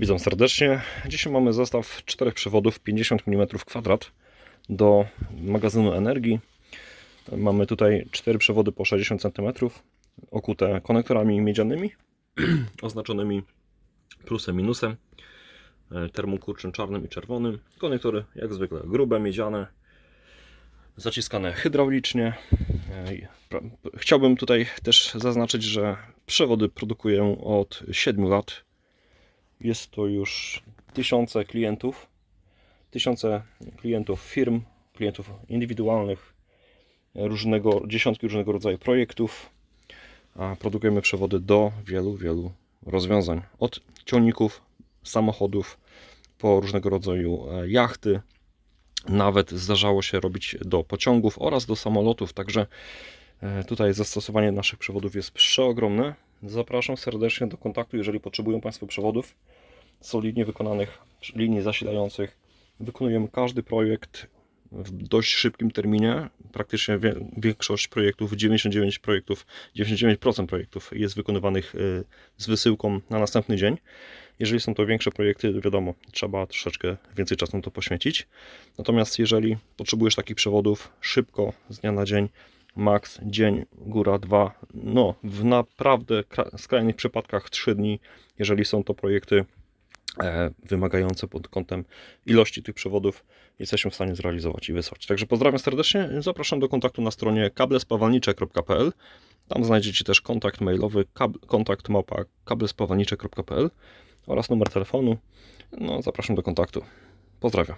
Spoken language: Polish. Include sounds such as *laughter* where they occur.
Witam serdecznie. Dzisiaj mamy zestaw czterech przewodów 50 mm kwadrat do magazynu energii. Mamy tutaj cztery przewody po 60 cm okute konektorami miedzianymi *clears throat* oznaczonymi plusem, minusem, e, termokurczem czarnym i czerwonym. Konektory jak zwykle grube, miedziane, zaciskane hydraulicznie. E, Chciałbym tutaj też zaznaczyć, że przewody produkuję od 7 lat. Jest to już tysiące klientów, tysiące klientów firm, klientów indywidualnych, różnego, dziesiątki różnego rodzaju projektów. Produkujemy przewody do wielu, wielu rozwiązań. Od ciągników, samochodów, po różnego rodzaju e, jachty, nawet zdarzało się robić do pociągów oraz do samolotów, także e, tutaj zastosowanie naszych przewodów jest przeogromne. Zapraszam serdecznie do kontaktu, jeżeli potrzebują Państwo przewodów solidnie wykonanych linii zasilających. Wykonujemy każdy projekt w dość szybkim terminie. Praktycznie większość projektów, 99 projektów, 99% projektów jest wykonywanych y, z wysyłką na następny dzień. Jeżeli są to większe projekty, wiadomo, trzeba troszeczkę więcej czasu na to poświęcić. Natomiast jeżeli potrzebujesz takich przewodów szybko, z dnia na dzień, maks dzień, góra dwa, no w naprawdę kra- skrajnych przypadkach trzy dni, jeżeli są to projekty e, wymagające pod kątem ilości tych przewodów, jesteśmy w stanie zrealizować i wysłać. Także pozdrawiam serdecznie, zapraszam do kontaktu na stronie kablespawalnicze.pl tam znajdziecie też kontakt mailowy kontakt małpa kablespawalnicze.pl oraz numer telefonu. No, zapraszam do kontaktu. Pozdrawiam.